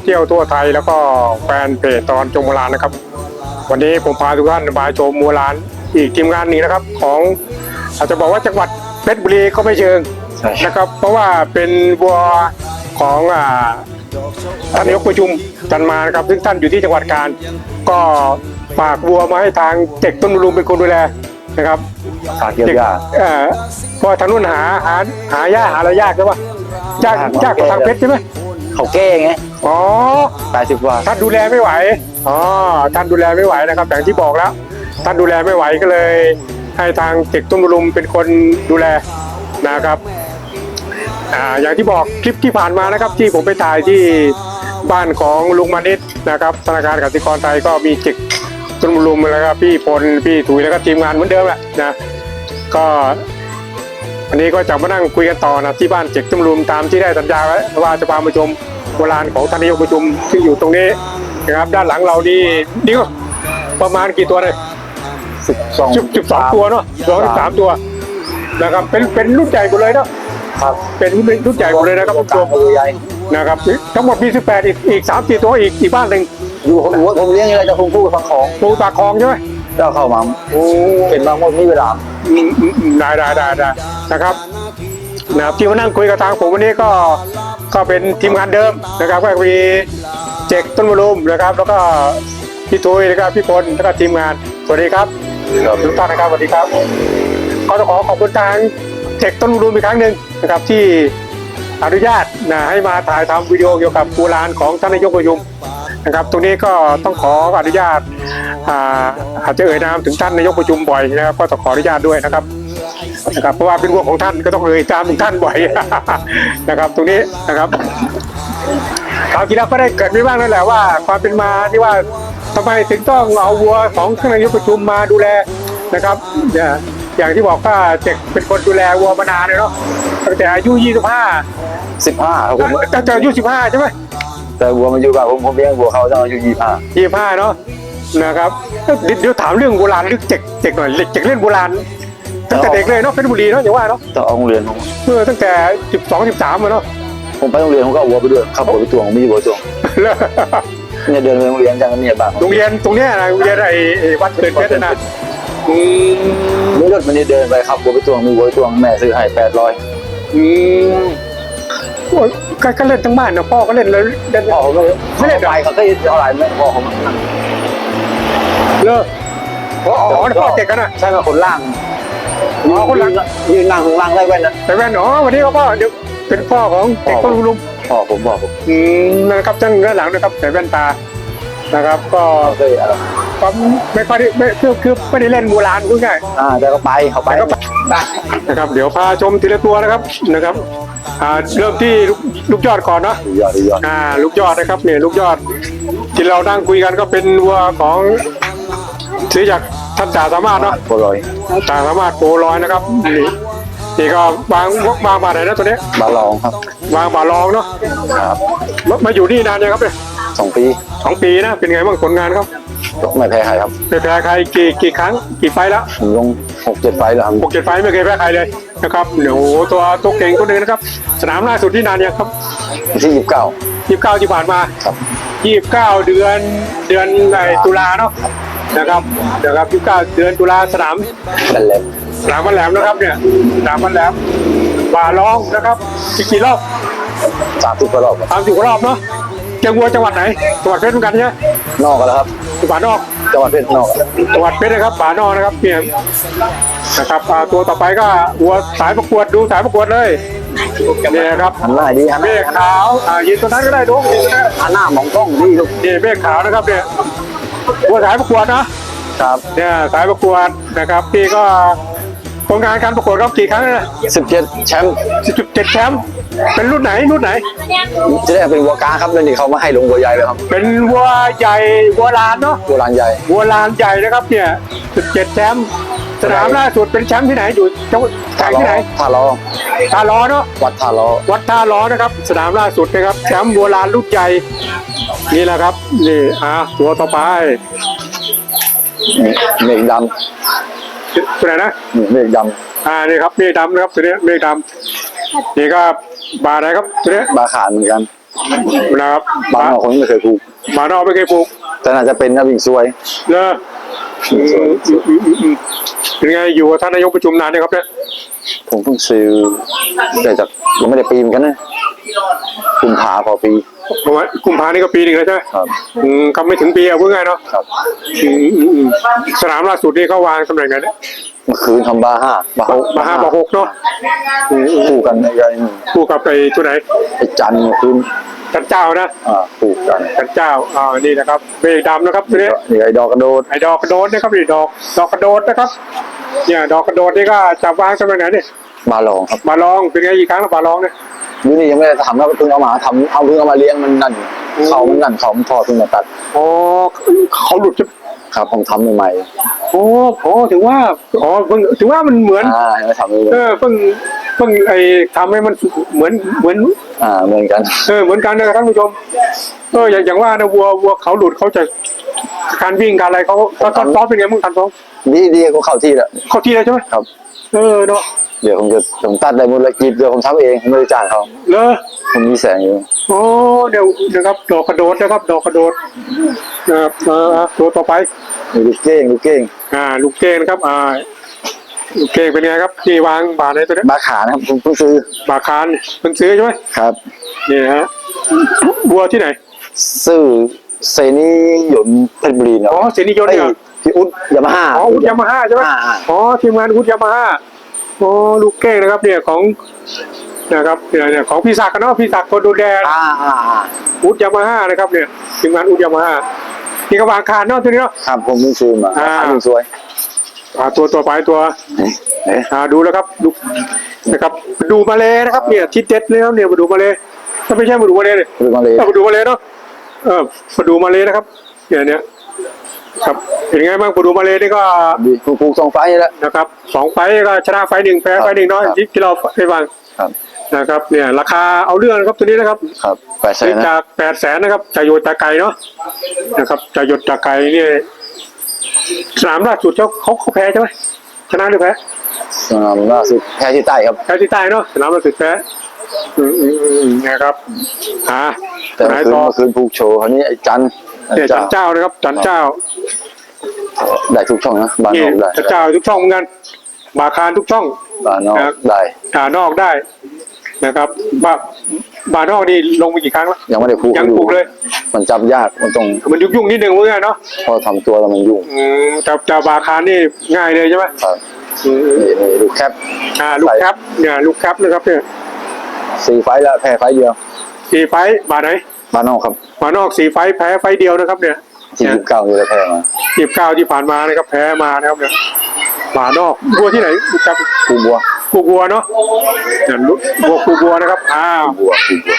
ตลอดเที่ยวทั่วไทยแล้วก็แฟนเพจตลอดจงโบราณนะครับ วันนี้ผมพาทุกท่านมาชมโบราณอีกทีมงานหนี้นะครับ ของอาจจะบอกว่าจังหวัดเพชรบุรีก็ไม่เชิงใช่นะครับ เพราะว่าเป็นวัวของอ่าท่านนายกประชุมจันมานะครับ ซึ่งท่านอยู่ที่จังหวัดกาญก็ฝากวัวมาให้ทางเจ็กต้นบำรุงเป็นคนดูแลนะครับขาเกี่ยวยาเอ่อเพราะทางนู้นหาหาหายากหาอะไรยากใช่ปะยากยากยากกว่าทางเพชรใช่ไหม เขาแก้ไงอ๋อ แปดสิบกว่าท่านดูแลไม่ไหวอ๋อท่านดูแลไม่ไหวนะครับอย่างที่บอกแล้ว ท่านดูแลไม่ไหวก็เลย ให้ทางเจ็กต้นบรุมเป็นคนดูแลนะครับอ่าอย่างที่บอกคลิปที่ผ่านมานะครับ ที่ผมไปถ่ายที่บ้านของลุงมานิดนะครับธนาคารกสิกรไทยก็มีเจ็กต้นบรุมแล้วก็พี่พลพี่ถุยแล้วก็ทีมงานเหมือนเดิมแหละนะก็ อันนี้ก็จะมานั่งคุยกันต่อนะที่บ้านเจ็กตุมรุมตามที่ได้สัญญาไว้ว่าจะพามาชมโบราณของท่านนายกประชุมที่อยู่ตรงนี้นะครับ ด้านหลังเรานี่นี่ก็ประมาณกี่ตัวเลยสิบสองสิบสิบสองตัวเนาะสองสิบสามตัวนะครับเป็นเป็นรุ่นใหญ่หมดเลยเนาะครับเป็นรุ่นรุ่นใหญ่หมดเลยนะครับคุณผู้ชมตัวใหญ่นะครับทั้งหมดมีสิบแปดอีกอีกสามสี่ตัวอีกอีกบ้านหนึ่งอยู่หัวผมเลี้ยงยังไงจะคงพูดฟังของปูตาคลองใช่ไหม เจ้าเข้ามาโอ้เป็นบางคนมีเวลาอืมอืมอืมได้ได้ได้ได้นะครับนะครับที่มานั่งคุยกับทางผมวันนี้ก็ก็เป็นทีมงานเดิมนะครับก็มีเจกต้นบรุมนะครับ แล้วก็พี่ทุยแล้วก็พี่พลแล้วก็ทีมงานสวัสดีครับทุกท่านนะครับสวัสดีครับก็ต้องขอขอบคุณทางเจกต้นบรุมอีกครั้งหนึ่งนะครับที่อนุญาตนะให้มาถ่ายทำวิดีโอเกี่ยวกับโบราณของท่านนายกประยุม นะครับ ตรงนี้ก็ต้องขออนุญาตอ่าอาจจะเอ่ยนามถึงท่านนายกประชุมบ่อยนะครับก็ต้องขออนุญาตด้วยนะครับนะครับ เพราะว่าเป็นวัวของท่านก็ต้องเอ่ยตามถึงท่านบ่อยนะครับ ตรงนี้นะครับคราวที่แล้วก็ได้เกิดไม่บ้างนั่นแหละว่า ความเป็นมาที่ว่าทำไมถึงต้องเอาวัวของท่านนายกประชุมมาดูแลนะครับเนี่ยอย่างที่บอกว่าเจ็กเป็นคนดูแลวัวมานานเลยเนาะตั้งแต่อายุ 25สิบห้าครับผมตั้งแต่อายุ 15 ใช่ไหม แต่วัวมันอยู่กับผมผมเลี้ยงวัวเขาจะอายุยี่ห้า25เนาะนะครับเดี๋ยวเดี๋ยวถามเรื่องโบราณเรื่องเจ็กเจ็กหน่อยเจ็กเล่นโบราณตั้งแต่เด็กเลยเนาะเพชรบุรีเนาะอย่าว่าเนาะต้องเอาโรงเรียนผมเมื่อตั้งแต่12 13อะเนาะผมไปโรงเรียนผมก็เอาวัวไปด้วยขับวัวไปตวงมีวัวตวงแล้วเนี่ยเดินไปโรงเรียนจังเนี่ยบ้างโรงเรียนตรงเนี้ยนะโรงเรียนไอ้ไอ้วัดเกิดเพชรนะอืมมีรถมันนี่เดินไปขับวัวไปตวงมีวัวไปตวงแม่ซื้อให้แปดร้อยอืม โอ้ยก็ก็เล่นทั้งบ้านนะพ่อก็เล่นแล้วเล่นพ่อเขาก็ไม่เล่นไปเขาก็เท่าไหร่ไม่พ่อเขาเลิกอ๋ออ๋อพ่อเจ็กกันนะใช่ไหมคนล่างอ๋อคนล่างยืนนั่งข้างล่างได้แว่นนะแต่แว่นอ๋อวันนี้เขาพ่อเดี๋ยวเป็นพ่อของเด็กต้นลุงพ่อผมบอกผมอืมนะครับจังด้านหลังนะครับใส่แว่นตานะครับ ก็ เขาเคยอะไรก็ไม่ค่อยได้ไม่คือคือไม่ได้เล่นโบราณพูดง่ายอ่าแต่ก็ไปเขาไปแต่ก็ไปนะครับ เดี๋ยวพาชมทีละตัวนะครับนะครับอ่าเริ่มที่ลูกลูกยอดก่อนเนาะดียอดดียอดอ่าลูกยอดนะครับเนี่ยลูกยอดที่เรานั่งคุยกันก็เป็นวัวของซื้อจากท่านจ่าสามารถเนาะโคลอยจ่าสามารถโปรลอยนะครับนี่นี่ก็วางวางบาทไหนนะตัวนี้บาลองครับ วางบาทรองเนาะครับมามาอยู่นี่นานยังครับเนี่ยสองปีสองปีนะเป็นไงบ้างผลงานครับ ไม่แพ้ใครครับไม่แพ้ใครกี่กี่ครั้งกี่ไฟล์แล้วผมลงหกเจ็ดไฟล์แล้วครับหกเจ็ดไฟล์ไม่เคยแพ้ใครเลยนะครับเดี๋ยวตัวตัวเก่งตัวหนึงนะครับ สนามล่าสุดที่นานยังครับที่ยี่สิบเก้ายี่สิบเก้าที่ผ่านมาครับยี่สิบเก้าเดือนเดือนไอ้ตุลาเนาะนะครับนะครับยี่สิบเก้าเดือนตุลาสนามนั่นแหละสนามมันแหลมนะครับเนี่ยสนามมันแหลมป่าร้องนะครับอีกกี่รอบสามสิบกว่ารอบครับสามสิบกว่ารอบเนาะ เจังวัวจังหวัดไหนจังหวัดเพชรเหมือนกันใช่ไหมนอกกันแล้วครับจังหวัดนอกจังหวัดเพชรนอกครับจังหวัดเพชรนะครับป่านอกนะครับเนี่ยนะครับอ่าตัวต่อไปก็วัวสายประกวดดูสายประกวดเลยเนี่ยครับหันหน้าดีหันหเมน้าฆขาวอ่ายืนตัวนั้นก็ได้ดูหันหน้ามองกล้องดีลูกนี่เมฆขาวนะครับเนี่ยวัวสายประกวดนะ ครับเนี่ยสายประกวดนะครับพี่ก็ ผลงานการประกวดก็กี่ครั้งนะสิบเจ็ดแชมป์สิบเจ็ดแชมป์เป็นรุ่นไหนรุ่นไหน จะได้เป็นวัวกลางครับเดี๋ยวนี้เขามาให้ลงวัวใหญ่เลยครับ เป็นวัวใหญ่วัวลานเนาะวัวลานใหญ่วัวลานใหญ่นะครับเนี่ยสิบเจ็ดแชมป์สนามล่าสุดเป็นแชมป์ที่ไหนอยู่จังหวัดแข่งที่ไหนท่าล้อท่าล้อเนาะวัดท่าล้อวัดท่าล้อนะครับ สนามล่าสุดนะครับแชมป์วัวลานลูกใหญ่นี่แหละครับนี่อะตัวต่อไปนี่เมฆด ตัวไหนนะำนี่เมฆดอ่านี่ครับเมฆดำนะครับตัวนี้เมฆดำนี่ก็บาอะไรครับตัวนี้ำบาขานเหมือนกันนะครับบางคนไม่เคยผูกหมานอกไม่เคยปลูกแต่น่าจะเป็นนะวิ่งซวยเลออืมอืมอืมอืมอืมเป็นไงอยู่กับท่านนายกประชุมนานเนี่ยครับเนี่ยผมเพิ่งซื้อแต่จากยังไม่ได้ปีเหมือนกันนะกุมภาพอปี ประมาณกุมภานี่ก็ปีหนึ่งแล้วใช่ไหมครับ อืมก็ไม่ถึงปีอะพูดง่ายเนาะครับ อืมอืมอืมสนามล่าสุดนี่เขาวางตำแหน่งไหนเนี่ยเมื่อคืนทำบาห้าบาหกมาห้ามาหกเนาะอืมอืมคู่กันใหญ่ๆนี่คู่กับไปตัวไหนไอ้จันทร์เมื่อคืนจันเจ้านะอ่าคู่กันจันเจ้าอ่านี่นะครับเบรกดำนะครับตัวนี้ นี่ไอ้ดอกกระโดดไอ้ดอกกระโดดนะครับนี่ดอกดอกกระโดดนะครับ เนี่ยดอกกระโดดนี่ก็จับวางตำแหน่งไหนเนี่ยบาลองครับมาลองเป็นไงอีกครั้งแล้วมาลองเนี่ย ยูนี่ยังไม่ได้ทำครับเพิ่งเอามาทำเอาเพิ่งเอามาเลี้ยงมันนั่นเขามันนั่นเขามันพอเพิ่งมาตัดอ๋อเขาหลุดจะครับผมทำใหม่โอ้โหถึงว่าอ๋อเพิ่งถึงว่ามันเหมือนๆอ่ายังไม่ทำเลยเออเพิ่งเพิ่งไอ้ทำให้มันเหมือนเหมือน อ่าเหมือนกันเออเหมือนกันนะครับท่านผู้ชมเอออย่างอย่างว่านะวัววัวเขาหลุดเขาจะการวิ่งการอะไรเขาเขาซ้อมซ้อมเป็นไงมึงการซ้อมดีดีก็เข้าที่แล้วเข้าที่เลยใช่ไหมครับ เออเนาะเดี๋ยวผมจะผมตัดได้หมดเลยกรีดเดี๋ยวผมทำเองผมไม่ได้จ้างเขาเลอผมมีแสงอยู่โอ้เดี๋ยวนะครับดอกกระโดดนะครับดอกกระโดดนะครับเออตัวต่อไปมีลูกเก้งลูกเก้งอ่า ลูกเก้งนะครับ อ่าลูกเก้งเป็นไงครับที่วางบาทในตัวนี้บาขานะครับผมเพิ่งซื้อบาคานเพิ่งซื้อใช่ไหมครับนี่ฮะวัวที่ไหน ซื้อเซนี่หยนเพชรบุรีเนาะอ๋อเสนียนต์เอ้ยเนี่ย พี่อุ๊ดยามาฮ่า อ๋ออุดยามาฮ่าใช่ไหมอ่าอ่า อ๋อทีมงานอุดยามาฮ่าอ๋อลูกเก้งนะครับเนี่ยของนะครับเนี่ยเนี่ยของพี่ศักดิ์กันเนาะพี่ศักดิ์คนดูแลอ่าอ่าอ่าอุดยามาฮ่านะครับเนี่ยทีมงานอุดยามาฮ่านี่ก็วางคานเนาะตัวนี้เนาะ ครับผมเพิ่งซื้อมาอ่าราคาเพิ่งสวยอ่าตัวตัวไปตัวเอ๊ะอ่าดูแล้วครับดูนะครับดูมาเลยนะครับเนี่ยทิศเด็ดเลยครับเนี่ยมาดูมาเลยถ้าไม่ใช่มาดูมาเลยเนี่ย ดูมาเลยถ้ามาดูมาเลยเนาะเออมาดูมาเลยนะครับเนี่ยเนี่ย ครับเป็นไงบ้างมาดูมาเลยนี่ก็ดีผูกผูกสองไฟล์แล้วนะครับสองไฟล์ก็ชนะไฟล์หนึ่งแพ้ไฟล์หนึ่งเนาะครับที่ที่เราให้ฟังครับนะครับเนี่ยราคาเอาเรื่องนะครับตัวนี้นะครับครับแปดแสนนะจากแปดแสนนะครับจากโยจากไกลเนาะนะครับจากโยจากไกลนี่สนามล่าสุดเขาเขาเขาแพ้ใช่ไหมชนะหรือแพ้สนามล่าสุดแพ้ที่ใต้ครับแพ้ที่ใต้เนาะสนามล่าสุดแพ้อืมอืมอืมนะครับอ่าแต่ไหนเมื่อคืนต่อเมื่อคืนผูกโชว์คราวนี้ไอ้จันทร์ เนี่ยจันเจ้านะครับจันเจ้า ได้ทุกช่องนะบ้านนี่นอกได้จันเจ้าทุกช่องเหมือนกันบาคารทุกช่องบ้านนอกครับได้อ่านอกได้นะครับบาบานอกนี่ลงไปกี่ครั้งแล้วยังไม่ได้ผูกยังผูกเลย มันจับยากมันต้องมันยุ่งยุ่งๆนิดนึงเมื่อไงเนาะพอทำตัวแล้วมันยุ่งอืมแต่แต่บาคารนี่ง่ายเลยใช่ไหมครับอืมนี่นี่ดูแคปอ่าลูกแคปเนี่ยลูกแคปนะครับเนี่ยสี่ไฟล์แล้วแพ้ไฟล์เดียวสี่ไฟท์บาไหน บ้านนอกครับบานอกสี่ไฟท์แพ้ไฟท์เดียวนะครับ เนี่ยที่ยี่สิบเก้านี่แล้วแพ้มายี่สิบเก้าที่ผ่านมานะครับ แพ้มานะครับเนี่ยบานอกบัวที่ไหนลูกแคปคูบัวกูบัวเนาะเนี่ยลูกบัวกูบัวนะครับอ้าวบัวคูบัว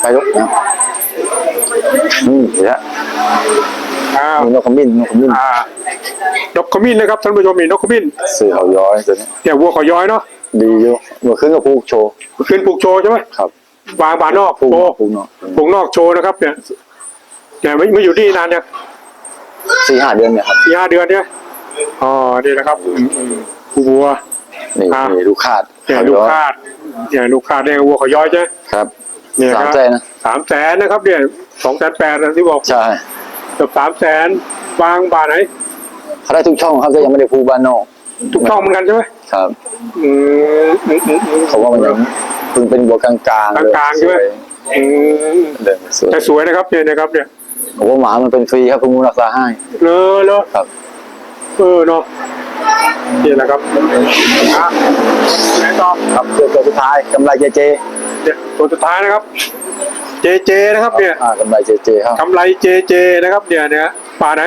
ไปลุกนะอืมเดี๋ยวอ้าวมีนกขมิ้นนกขมิ้นอ่านกขมิ้นนะครับท่านผู้ชมนี่นกขมิ้นซื้อเขาย้อยตัวนี้เนี่ยวัวเขาย้อยเนาะดีอยู่เมื่อคืนก็ผูกโชว์ขึ้นปลูกโชว์ใช่ไหมครับ วางบานนอกผูกโชนอว์กผูกนอกปลูกนอกโชว์นะครับ เนี่ยเนี่ยไม่ไม่อยู่ที่นานเนี่ยสี่ห้าเดือนเนี่ยครับสี่ห้าเดือนเนี่ยอ๋อนี่นะครับอืมอืมวัวนี่อ่านี่ลูกคาดเนี่ยเขาลูกย้อยคาดเนี่ยลูกคาดเนี่ยวัวเขาย้อยใช่ไหมครับเนี่ยสามครับแสนนะสามแสนนะครับเนี่ยสองแสนแปดนะที่บอกใช่เกือบสามแสนวางบาทไหนเขาได้ทุกช่องครับแต่ยังไม่ได้ผูกบ้านนอกทุกช่องเหมือนกันใช่ไหมครับอืมอืมอืมอืมเขาว่ามันยัง เพิ่งเป็นบัวกลางๆกลางๆใช่ไหมสวยอืมเดินสวยแต่สวยนะครับเนี่ยนะครับเนี่ยผมว่าหมามันเป็นฟรีครับเพิ่งมูลรักษาให้เลอะเลอะครับ เออเนาะนี่แหละครับอะไหนต่อครับเพื่อตัวสุดท้ายกำไรเจเจเนี่ยตัวสุดท้ายนะครับ เจเจนะครับเนี่ยอ่ากำไรเจเจครับกำไรเจเจนะครับเนี่ยเนี่ยป่าไหน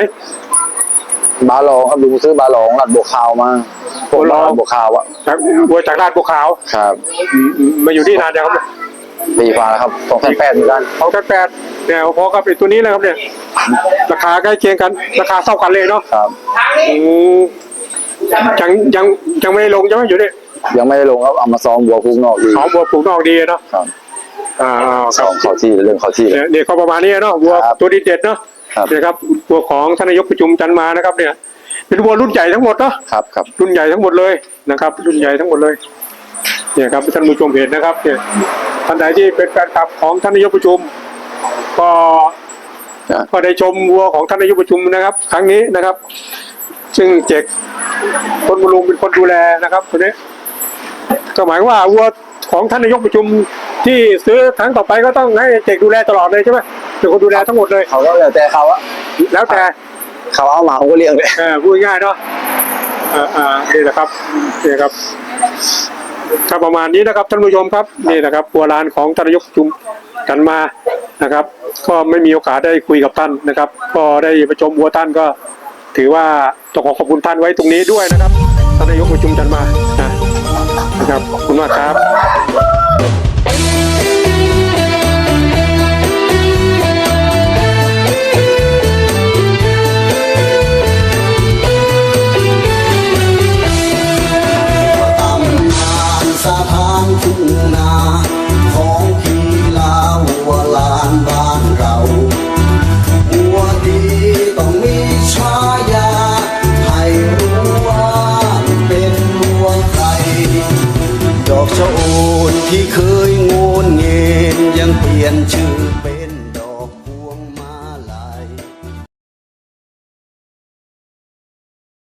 บาลองครับลุงซื้อบาลองรัดบัวขาวมาพวกบัวลองรัดบัวขาวอะจากวัวจากราชบัวขาวครับอืมอืมมาอยู่ที่นานยังครับปีฟ้าแล้วครับสองแสนแปดเหมือนกันเขาแปดเนี่ยพอกับไอ้ตัวนี้เลยครับเนี่ย ราคาใกล้เคียงกัน ราคาเท่ากันเลยเนาะครับ อืมยังยังยังไม่ได้ลงใช่ไหมอยู่นี่ยังไม่ได้ลงครับเอามาซ้อมบัวคุกนอกดีของบัวปลูกนอกดีเนาะครับอ่าคซ้รัอบมเข้าที่เรื่องเข้าที่เลย เนี่ยเนี่ยก็ประมาณนี้เนาะวัวครับ ตัวดีเด็ดเนาะ ครับเนี่ยครับวัวของท่านนายกประชุมจันมานะครับเนี่ยเป็นวัวรุ่นใหญ่ทั้งหมดเนาะครับครับรุ่นใหญ่ทั้งหมดเลยนะครับ รุ่นใหญ่ทั้งหมดเลยเนี่ยครับท่านผู้ชมเห็นนะครับเนี่ยท่านไหนที่เป็นแฟนคลับของท่านนายกประชุม ก็นะก็ได้ชมวัวของท่านนายกประชุมนะครับ ครั้งนี้นะครับ ซึ่งเจกคนบุรุงเป็นคนดูแลนะครับคนนี้ก็หมายความว่าวัวของท่านนายกประชุม ที่ซื้อครั้งต่อไปก็ต้องให้เจกดูแลตลอดเลยใช่ไหมเป็นคนดูแลทั้งหมดเลย เขาก็แล้วแต่เขาอะแล้วแต่เขาเอามาผมก็เลี้ยงเลยเออพูดง่ายๆเนาะอ่าอ่านี่แหละครับนี่ครับครับประมาณนี้นะครับท่านผู้ชมครับนี่นะครับวัวลานของท่านนายกประชุมกันมานะครับ ก็ไม่มีโอกาสได้คุยกับท่านนะครับ ก็ได้ประชมวัวท่านก็ ถือว่าต้องขอขอบคุณท่านไว้ตรงนี้ด้วยนะครับท่านนายกประชุมกันมานะนะครับขอบคุณมากครับ